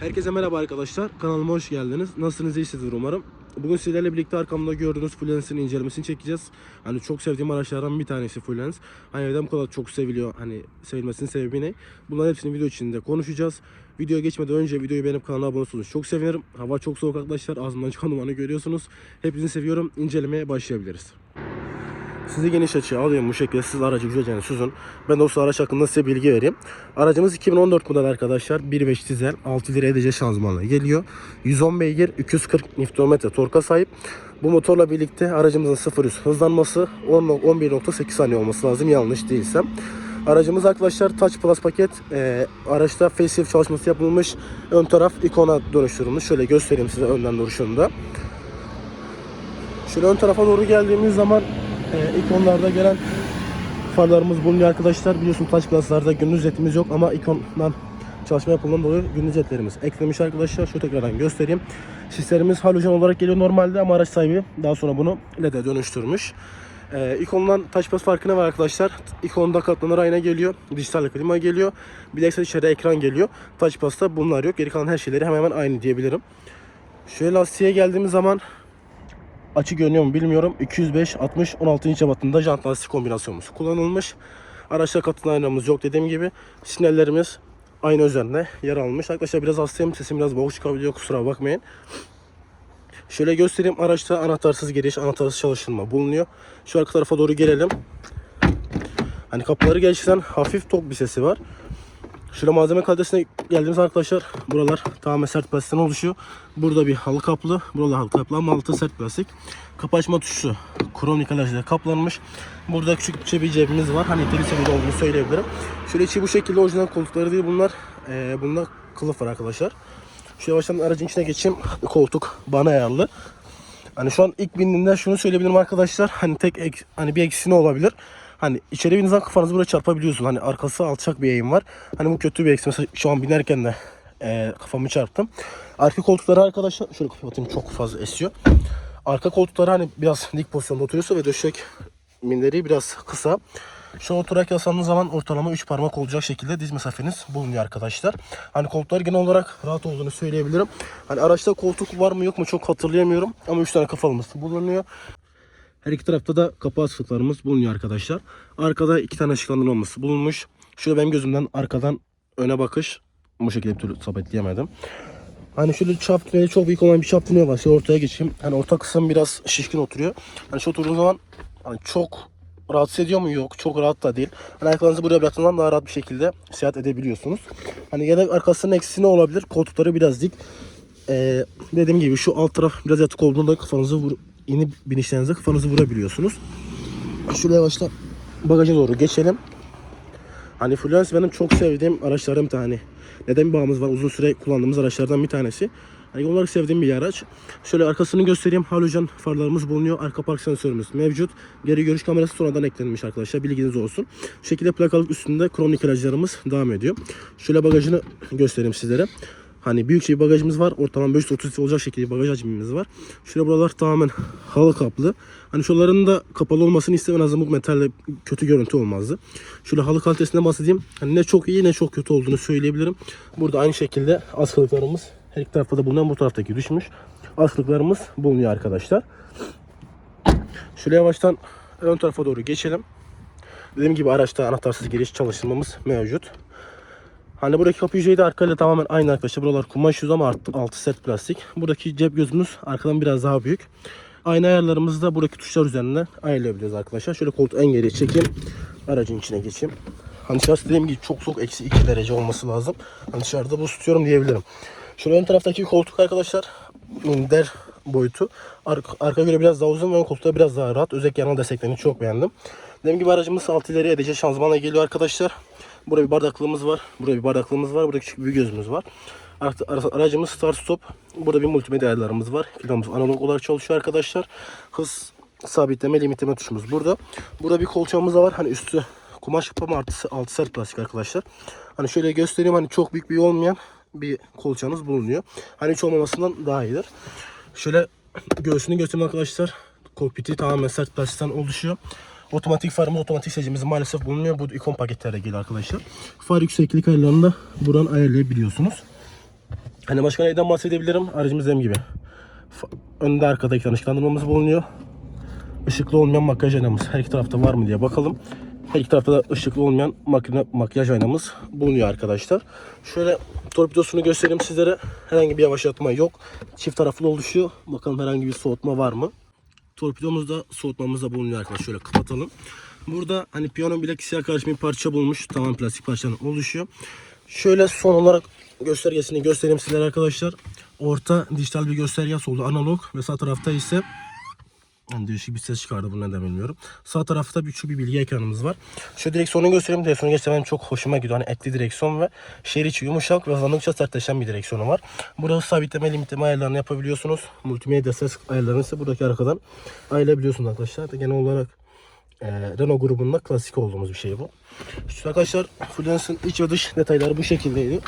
Herkese merhaba arkadaşlar. Kanalıma hoş geldiniz. Nasılsınız? İyisinizdir umarım. Bugün sizlerle birlikte arkamda gördüğünüz Fluence'in incelemesini çekeceğiz. Hani çok sevdiğim araçlardan bir tanesi Fluence. Hani neden bu kadar çok seviliyor? Hani sevilmesinin sebebi ne? Bunların hepsini video içinde konuşacağız. Videoya geçmeden önce videoyu beğenip kanala abone olursanız çok sevinirim. Hava çok soğuk arkadaşlar. Ağzımdan çıkan dumanı görüyorsunuz. Hepinizi seviyorum. İncelemeye başlayabiliriz. Sizi geniş açıya alıyorum bu şekilde siz aracı güzelce süzün. Ben de o araç hakkında size bilgi vereyim. Aracımız 2014 model arkadaşlar. 1.5 dizel 6 lira EDC şanzımanla geliyor. 110 beygir 240 Nm torka sahip. Bu motorla birlikte aracımızın 0 100 hızlanması 10 11.8 saniye olması lazım yanlış değilsem. Aracımız arkadaşlar Touch Plus paket. Ee, araçta facelift çalışması yapılmış. Ön taraf ikona dönüştürülmüş. Şöyle göstereyim size önden duruşunda. Şöyle ön tarafa doğru geldiğimiz zaman e, ikonlarda gelen farlarımız bulunuyor arkadaşlar. Biliyorsun taş klaslarda gündüz jetimiz yok ama ikondan çalışma yapıldığından dolayı gündüz jetlerimiz eklemiş arkadaşlar. Şu tekrardan göstereyim. Sislerimiz halojen olarak geliyor normalde ama araç sahibi daha sonra bunu LED'e dönüştürmüş. Ee, ikondan touch pass farkı ne var arkadaşlar? İkonda katlanır ayna geliyor. Dijital klima geliyor. Ekstra içeri ekran geliyor. Touch pass'ta bunlar yok. Geri kalan her şeyleri hemen hemen aynı diyebilirim. Şöyle lastiğe geldiğimiz zaman açı görünüyor mu bilmiyorum. 205 60 16 inç ebatında jant lastik kombinasyonumuz kullanılmış. Araçta katlanan aynamız yok dediğim gibi. Sinyallerimiz aynı üzerinde yer almış. Arkadaşlar biraz hastayım. Sesim biraz boğuk çıkabiliyor. Kusura bakmayın. Şöyle göstereyim. Araçta anahtarsız giriş, anahtarsız çalışılma bulunuyor. Şu arka tarafa doğru gelelim. Hani kapıları gerçekten hafif tok bir sesi var. Şöyle malzeme kalitesine geldiğimiz arkadaşlar buralar tamamen sert plastikten oluşuyor. Burada bir halı kaplı, burada halı kaplı ama altı sert plastik. Kapı tuşu krom nikelajla kaplanmış. Burada küçük bir cebimiz var. Hani deri seviyede olduğunu söyleyebilirim. Şöyle içi bu şekilde orijinal koltukları değil bunlar. Ee, bunda kılıf var arkadaşlar. Şöyle baştan aracın içine geçeyim. Koltuk bana ayarlı. Hani şu an ilk bindiğimde şunu söyleyebilirim arkadaşlar. Hani tek ek, hani bir eksini olabilir. Hani içeri bindiğiniz zaman kafanızı buraya çarpabiliyorsunuz. Hani arkası alçak bir eğim var. Hani bu kötü bir eksi. Mesela şu an binerken de e, kafamı çarptım. Arka koltukları arkadaşlar şöyle kapatayım çok fazla esiyor. Arka koltukları hani biraz dik pozisyonda oturuyorsa ve döşek minderi biraz kısa. Şu oturarak yaslandığınız zaman ortalama 3 parmak olacak şekilde diz mesafeniz bulunuyor arkadaşlar. Hani koltuklar genel olarak rahat olduğunu söyleyebilirim. Hani araçta koltuk var mı yok mu çok hatırlayamıyorum. Ama 3 tane kafalımız bulunuyor. Her iki tarafta da kapı asıklarımız bulunuyor arkadaşlar. Arkada iki tane ışıklandırmamız bulunmuş. Şöyle benim gözümden arkadan öne bakış. Bu şekilde bir türlü sabitleyemedim. Hani şöyle çap çok büyük olan bir çap var. Şöyle ortaya geçeyim. Hani orta kısım biraz şişkin oturuyor. Hani şu oturduğum zaman hani çok rahatsız ediyor mu? Yok. Çok rahat da değil. Hani ayaklarınızı buraya bıraktığından daha rahat bir şekilde seyahat edebiliyorsunuz. Hani gene arkasının eksisi ne olabilir? Koltukları biraz dik. Ee, dediğim gibi şu alt taraf biraz yatık olduğunda kafanızı vur, inip binişlerinizde kafanızı vurabiliyorsunuz. Şuraya başta bagaja doğru geçelim. Hani Fluence benim çok sevdiğim araçlardan bir tane. Neden bir bağımız var? Uzun süre kullandığımız araçlardan bir tanesi. Hani olarak sevdiğim bir araç. Şöyle arkasını göstereyim. Halojen farlarımız bulunuyor. Arka park sensörümüz mevcut. Geri görüş kamerası sonradan eklenmiş arkadaşlar. Bilginiz olsun. Şu şekilde plakalık üstünde krom nikelajlarımız devam ediyor. Şöyle bagajını göstereyim sizlere. Hani büyük şey bagajımız var. Ortalama 530 litre olacak şekilde bagaj hacmimiz var. Şöyle buralar tamamen halı kaplı. Hani şuraların da kapalı olmasını istemem azından bu metalle kötü görüntü olmazdı. Şöyle halı kalitesinden bahsedeyim. Hani ne çok iyi ne çok kötü olduğunu söyleyebilirim. Burada aynı şekilde askılıklarımız her iki tarafta da bulunan bu taraftaki düşmüş. Askılıklarımız bulunuyor arkadaşlar. Şöyle yavaştan ön tarafa doğru geçelim. Dediğim gibi araçta anahtarsız giriş çalıştırmamız mevcut. Hani buradaki kapı yüzeyi de arkayla tamamen aynı arkadaşlar. Buralar kumaş yüz ama altı, sert plastik. Buradaki cep gözümüz arkadan biraz daha büyük. Aynı ayarlarımızı da buradaki tuşlar üzerinde ayarlayabiliyoruz arkadaşlar. Şöyle koltuğu en geriye çekeyim. Aracın içine geçeyim. Hani dışarısı dediğim gibi çok soğuk eksi 2 derece olması lazım. Hani dışarıda buz tutuyorum diyebilirim. Şöyle ön taraftaki koltuk arkadaşlar minder boyutu. Arka, arka göre biraz daha uzun ve ön koltukta biraz daha rahat. Özellikle yanal desteklerini çok beğendim. Dediğim gibi aracımız 6 ileri edece şanzımanla geliyor arkadaşlar. Burada bir bardaklığımız var. Burada bir bardaklığımız var. Burada küçük bir gözümüz var. Aracımız start stop. Burada bir multimedya ayarlarımız var. Filanımız analog olarak çalışıyor arkadaşlar. Hız sabitleme, limitleme tuşumuz burada. Burada bir kolçağımız da var. Hani üstü kumaş kapama artı altı sert plastik arkadaşlar. Hani şöyle göstereyim. Hani çok büyük bir olmayan bir kolçağınız bulunuyor. Hani hiç olmamasından daha iyidir. Şöyle göğsünü göstereyim arkadaşlar. Kokpiti tamamen sert plastikten oluşuyor. Otomatik farımız, otomatik secimiz maalesef bulunuyor. Bu ikon paketlerde geliyor arkadaşlar. Far yükseklik ayarlarını da buradan ayarlayabiliyorsunuz. Hani başka neyden bahsedebilirim? Aracımız dediğim gibi. Önde arkada iki tane ışıklandırmamız bulunuyor. Işıklı olmayan makyaj aynamız her iki tarafta var mı diye bakalım. Her iki tarafta da ışıklı olmayan makine, makyaj aynamız bulunuyor arkadaşlar. Şöyle torpidosunu göstereyim sizlere. Herhangi bir yavaşlatma yok. Çift taraflı oluşuyor. Bakalım herhangi bir soğutma var mı? Soğutmamız da bulunuyor arkadaşlar. Şöyle kapatalım. Burada hani piyano bilek siyah karışımı bir parça bulmuş. Tamam plastik parçadan oluşuyor. Şöyle son olarak göstergesini göstereyim sizlere arkadaşlar. Orta dijital bir gösterge solda analog ve sağ tarafta ise yani değişik bir ses çıkardı bunu neden bilmiyorum. Sağ tarafta bir şu bir bilgi ekranımız var. Şu direksiyonu göstereyim. Direksiyonu geçti benim çok hoşuma gidiyor. Hani etli direksiyon ve şehir içi yumuşak ve hızlandıkça sertleşen bir direksiyonu var. Burada sabitleme, limitleme ayarlarını yapabiliyorsunuz. Multimedya ses ayarlarını ise buradaki arkadan ayarlayabiliyorsunuz arkadaşlar. Genel olarak e, Renault grubunda klasik olduğumuz bir şey bu. İşte arkadaşlar Fluence'ın iç ve dış detayları bu şekildeydi.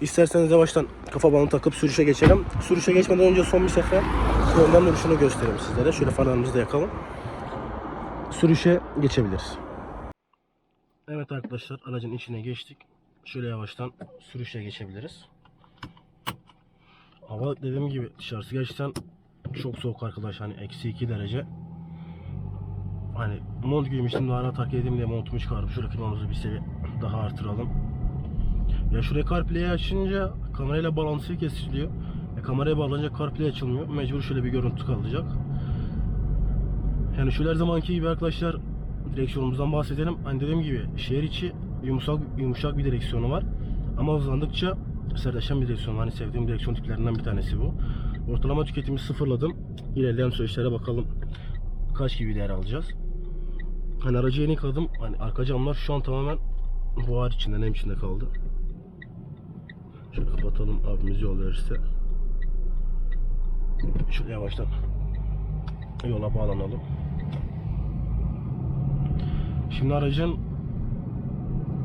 İsterseniz yavaştan kafa bağını takıp sürüşe geçelim. Sürüşe geçmeden önce son bir sefer önden duruşunu göstereyim sizlere. Şöyle farlarımızı da yakalım. Sürüşe geçebiliriz. Evet arkadaşlar aracın içine geçtik. Şöyle yavaştan sürüşe geçebiliriz. Hava dediğim gibi dışarısı gerçekten çok soğuk arkadaş. Hani eksi 2 derece. Hani mont giymiştim daha rahat hareket edeyim diye montumu çıkardım. Şöyle klimamızı bir seviye daha artıralım. Ya şuraya CarPlay'i açınca kamerayla bağlantısı kesiliyor. E, kameraya bağlanınca CarPlay açılmıyor. Mecbur şöyle bir görüntü kalacak. Yani şöyle her zamanki gibi arkadaşlar direksiyonumuzdan bahsedelim. Hani dediğim gibi şehir içi yumuşak yumuşak bir direksiyonu var. Ama hızlandıkça sertleşen bir direksiyon. Hani sevdiğim direksiyon tiplerinden bir tanesi bu. Ortalama tüketimi sıfırladım. İlerleyen süreçlere bakalım kaç gibi değer alacağız. Hani aracı yeni yıkadım. Hani arka camlar şu an tamamen buhar içinde, nem içinde kaldı. Şöyle kapatalım abimiz yol verirse. Şöyle yavaştan yola bağlanalım. Şimdi aracın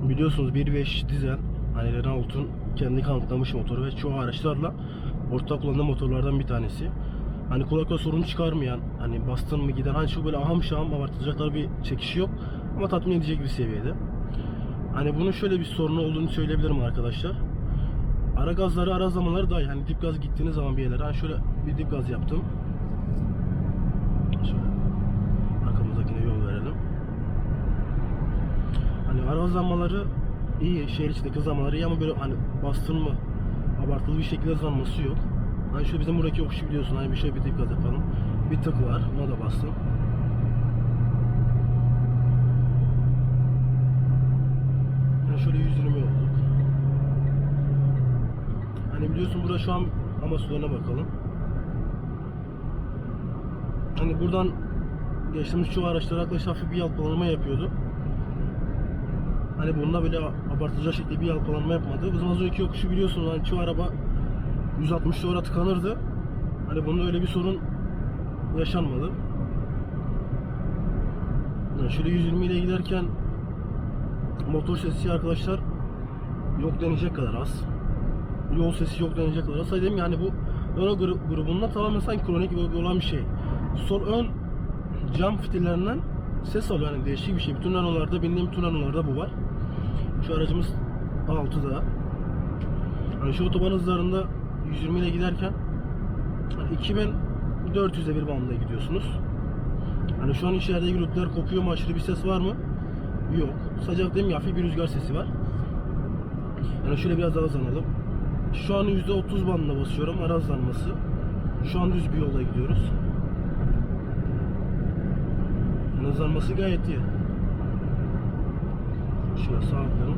biliyorsunuz 1.5 dizel hani Renault'un kendi kanıtlamış motoru ve çoğu araçlarla ortak kullanılan motorlardan bir tanesi. Hani kulakla sorun çıkarmayan, hani bastın mı giden, hani çok böyle aham şaham abartılacaklar bir çekişi yok ama tatmin edecek bir seviyede. Hani bunun şöyle bir sorunu olduğunu söyleyebilirim arkadaşlar. Ara gazları, ara zamanları dahi hani dip gaz gittiğiniz zaman bir yerlere hani şöyle bir dip gaz yaptım. Şöyle arkamızdakine yol verelim. Hani ara hızlanmaları iyi, şehir içindeki hızlanmaları iyi ama böyle hani bastın mı abartılı bir şekilde hızlanması yok. Hani şu bizim buradaki yokuşu biliyorsun hani bir şey bir dip gaz yapalım. Bir tık var, ona da bastım. Yani şöyle 120 olduk. Hani biliyorsun burada şu an ama sularına bakalım. Hani buradan geçtiğimiz şu araçlar arkadaşlar hafif bir yalpalanma yapıyordu. Hani bunda böyle abartılacak şekilde bir yalpalanma yapmadı. Bizim az önceki yokuşu biliyorsunuz hani çoğu araba 160 oraya tıkanırdı. Hani bunda öyle bir sorun yaşanmadı. Yani şöyle 120 ile giderken motor sesi arkadaşlar yok denecek kadar az. Yol sesi yok denecek kadar az. Dedim yani bu Renault gru- grubunda tamamen sanki kronik olan bir şey. Sol ön cam fitillerinden ses alıyor yani değişik bir şey. Bütün Renault'larda bindiğim bütün Renault'larda bu var. Şu aracımız 6'da. Hani şu otoban hızlarında 120 ile giderken hani 2400'e bir bandında gidiyorsunuz. Hani şu an içeride gürültüler kopuyor mu aşırı bir ses var mı? Yok. Sadece gibi hafif bir rüzgar sesi var. Yani şöyle biraz daha hızlanalım. Şu an %30 bandına basıyorum ara hızlanması. Şu an düz bir yolda gidiyoruz. Yani hızlanması gayet iyi. Şöyle sağ atlayalım.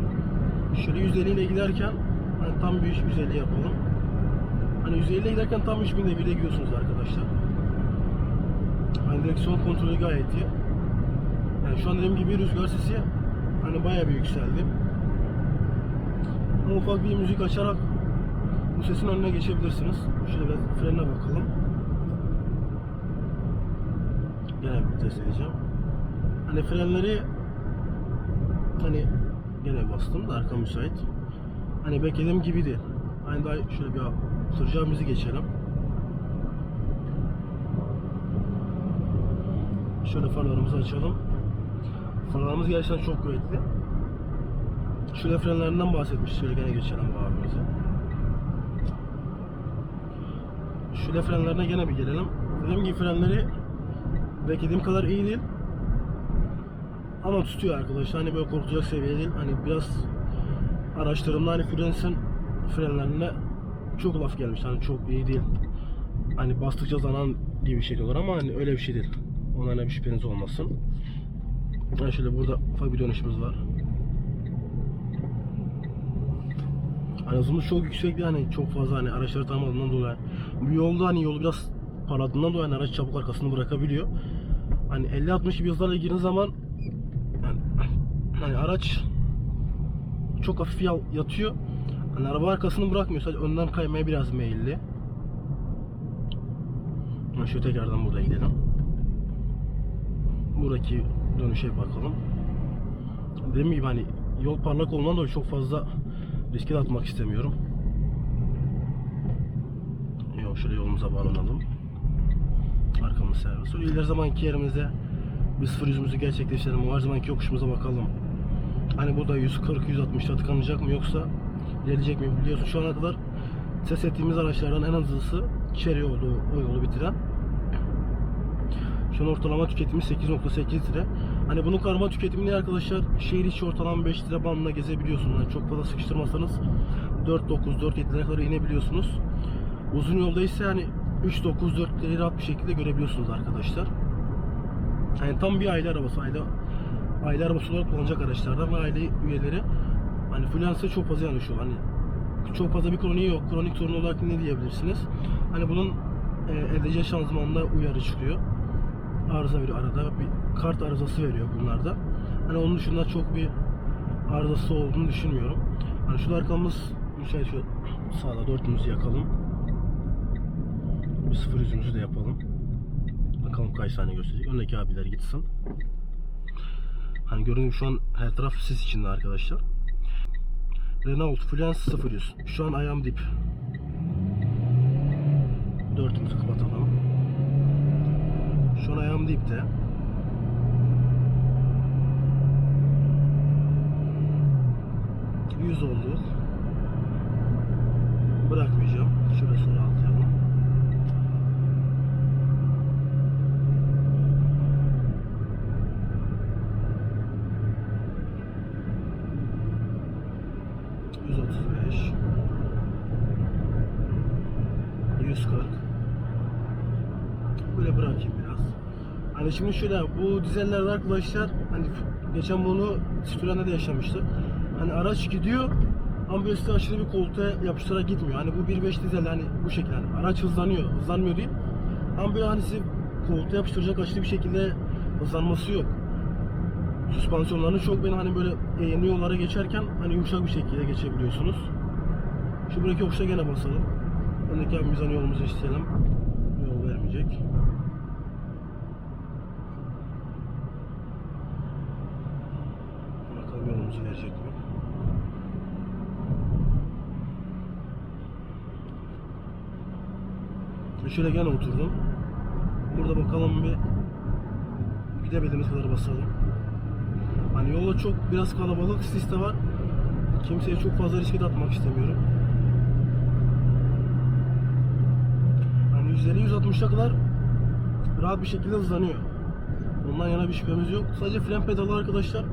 Şöyle 150 ile giderken hani tam bir 150 yapalım. Hani 150 ile giderken tam 3000'de bile gidiyorsunuz arkadaşlar. Hani direksiyon kontrolü gayet iyi. Yani şu an dediğim gibi rüzgar sesi hani bayağı bir yükseldi. Ama ufak bir müzik açarak bu sesin önüne geçebilirsiniz. Şöyle biraz frenine bakalım. Gene bir test edeceğim. Hani frenleri hani gene bastım da arka müsait. Hani beklediğim gibiydi. Hani daha şöyle bir süreceğimizi geçelim. Şöyle farlarımızı açalım. Farlarımız gerçekten çok kuvvetli. Şöyle frenlerinden bahsetmiş. Şöyle gene geçelim bu abimize. Şöyle frenlerine gene bir gelelim. Dediğim gibi frenleri beklediğim kadar iyi değil. Ama tutuyor arkadaşlar. Hani böyle korkacak seviye değil. Hani biraz araştırımda hani Fluence'in frenlerine çok laf gelmiş. Hani çok iyi değil. Hani bastıkça zanan diye bir şey diyorlar ama hani öyle bir şey değil. Onlarla bir şüpheniz olmasın. Yani şöyle burada ufak bir dönüşümüz var. Hani hızımız çok yüksek yani çok fazla hani araçları tanımadığından dolayı. Bu yolda hani yolu biraz parladığından dolayı hani araç çabuk arkasını bırakabiliyor. Hani 50-60 gibi hızlarla girdiğiniz zaman yani, hani araç çok hafif yatıyor. Hani araba arkasını bırakmıyor. Sadece önden kaymaya biraz meyilli. Yani Şöyle tekrardan burada gidelim. Buradaki dönüşe bakalım. Dediğim gibi hani yol parlak olduğundan dolayı çok fazla riske de atmak istemiyorum. Yok şöyle yolumuza bağlanalım. Arkamız servis. Sonra ileri zamanki yerimize bir sıfır yüzümüzü gerçekleştirelim. O her zamanki yokuşumuza bakalım. Hani burada 140-160'ta tıkanacak mı yoksa gelecek mi biliyorsun şu ana kadar ses ettiğimiz araçlardan en hızlısı Cherry oldu o yolu bitiren. Şu an ortalama tüketimimiz 8.8 litre. Hani bunun karma tüketimini arkadaşlar şehir içi ortalama 5 litre bandına gezebiliyorsunuz. Yani çok fazla sıkıştırmazsanız 4.9 4 litreye kadar inebiliyorsunuz. Uzun yolda ise hani 3.9 4 litreyi rahat bir şekilde görebiliyorsunuz arkadaşlar. Yani tam bir aile arabası, aile aile arabası olarak kullanacak araçlardan ve aile üyeleri hani Fluence'e çok fazla yanlışıyor. Hani çok fazla bir kroniği yok. Kronik sorun olarak ne diyebilirsiniz? Hani bunun e, LDC şanzımanında uyarı çıkıyor. Arıza veriyor arada. Bir kart arızası veriyor bunlarda. Hani onun dışında çok bir arızası olduğunu düşünmüyorum. Hani şu arkamız şöyle şu sağda dörtümüzü yakalım. Bir sıfır yüzümüzü de yapalım. Bakalım kaç saniye gösterecek. Öndeki abiler gitsin. Hani gibi şu an her taraf sis içinde arkadaşlar. Renault Fluence 0100. Şu an ayağım dip. Dörtümüzü kapatalım. Dipte. Yüz olduk. Bırakmayacağım. Şurasını atlayalım. Yüz otuz beş. Yüz kırk. Böyle bırakayım biraz. Hani şimdi şöyle bu dizellerde arkadaşlar hani geçen bunu Citroen'de de yaşamıştı. Hani araç gidiyor ama aşırı bir koltuğa yapıştırarak gitmiyor. Hani bu 1.5 dizel hani bu şekilde hani araç hızlanıyor, hızlanmıyor değil. Ama hani koltuğa yapıştıracak aşırı bir şekilde hızlanması yok. Süspansiyonlarını çok ben hani böyle eğimli yollara geçerken hani yumuşak bir şekilde geçebiliyorsunuz. Şu buradaki yokuşa gene basalım. Öndeki abimiz hani yolumuzu isteyelim. Yol vermeyecek. Yolumuzu verecek Şöyle gene oturdum. Burada bakalım bir gidebildiğimiz kadar basalım. Hani yolda çok biraz kalabalık, sis var. Kimseye çok fazla riske atmak istemiyorum. Hani 150-160'a kadar rahat bir şekilde hızlanıyor. Ondan yana bir şüphemiz yok. Sadece fren pedalı arkadaşlar.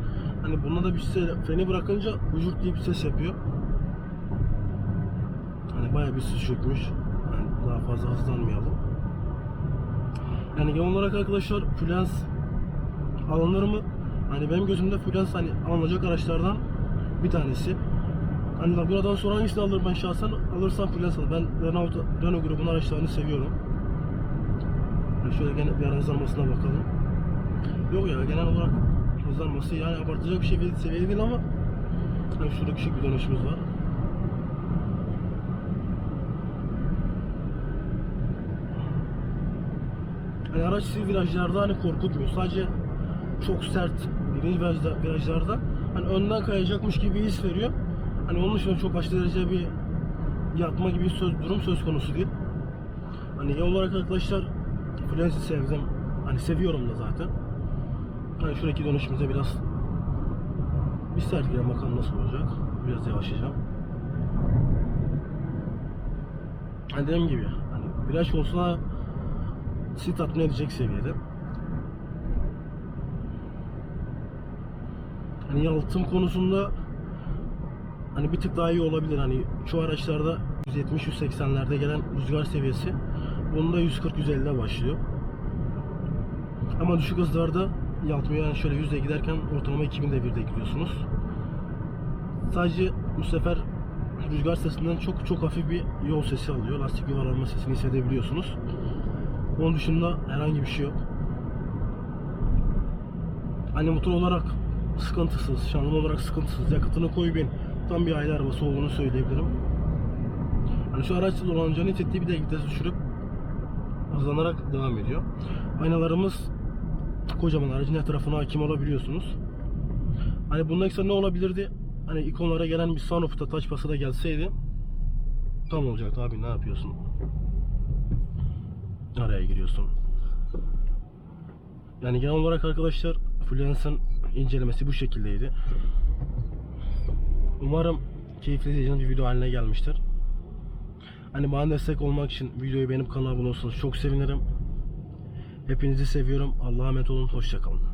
Hani bunda da bir ses, freni bırakınca vücut diye bir ses yapıyor. Hani bayağı bir sis çökmüş. Yani daha fazla hızlanmayalım. Yani genel olarak arkadaşlar Fluence alınır mı? Hani benim gözümde Fluence hani alınacak araçlardan bir tanesi. Hani da buradan sonra hangisini alırım ben şahsen alırsam Fluence alırım. Ben Renault, Renault grubunun araçlarını seviyorum. Yani şöyle gene bir ara hızlanmasına bakalım. Yok ya genel olarak hızlanması yani abartacak bir şey değil, seviye değil ama hani şurada küçük bir dönüşümüz var. Hani araç sizi virajlarda hani korkutmuyor. Sadece çok sert birinci virajda, virajlarda hani önden kayacakmış gibi bir his veriyor. Hani onun dışında çok aşırı derece bir yatma gibi bir söz, durum söz konusu değil. Hani yol olarak arkadaşlar Fluence'i sevdim. Hani seviyorum da zaten. Hani şuradaki dönüşümüze biraz bir sert girelim bakalım nasıl olacak. Biraz yavaşlayacağım. Hani dediğim gibi hani Viraj konusunda sizi tatmin edecek seviyede. Hani yalıtım konusunda hani bir tık daha iyi olabilir. Hani çoğu araçlarda 170-180'lerde gelen rüzgar seviyesi bunda 140-150'de başlıyor. Ama düşük hızlarda yalıtmaya yani şöyle 100'de giderken ortalama 2000 devirde gidiyorsunuz. Sadece bu sefer rüzgar sesinden çok çok hafif bir yol sesi alıyor. Lastik yuvarlanma sesini hissedebiliyorsunuz. Onun dışında herhangi bir şey yok. Hani motor olarak sıkıntısız, şanzıman olarak sıkıntısız. Yakıtını koy bin. Tam bir aile arabası olduğunu söyleyebilirim. Hani şu araç dolanacağını hissettiği bir de vites düşürüp hızlanarak devam ediyor. Aynalarımız kocaman aracın etrafına hakim olabiliyorsunuz. Hani bundan ekstra ne olabilirdi? Hani ikonlara gelen bir sunroof'ta touch basa da gelseydi tam olacaktı abi ne yapıyorsun? Araya giriyorsun. Yani genel olarak arkadaşlar Fluence'ın incelemesi bu şekildeydi. Umarım keyifli izleyeceğiniz bir video haline gelmiştir. Hani bana destek olmak için videoyu beğenip kanala abone olursanız çok sevinirim. Hepinizi seviyorum. Allah'a emanet olun. Hoşçakalın.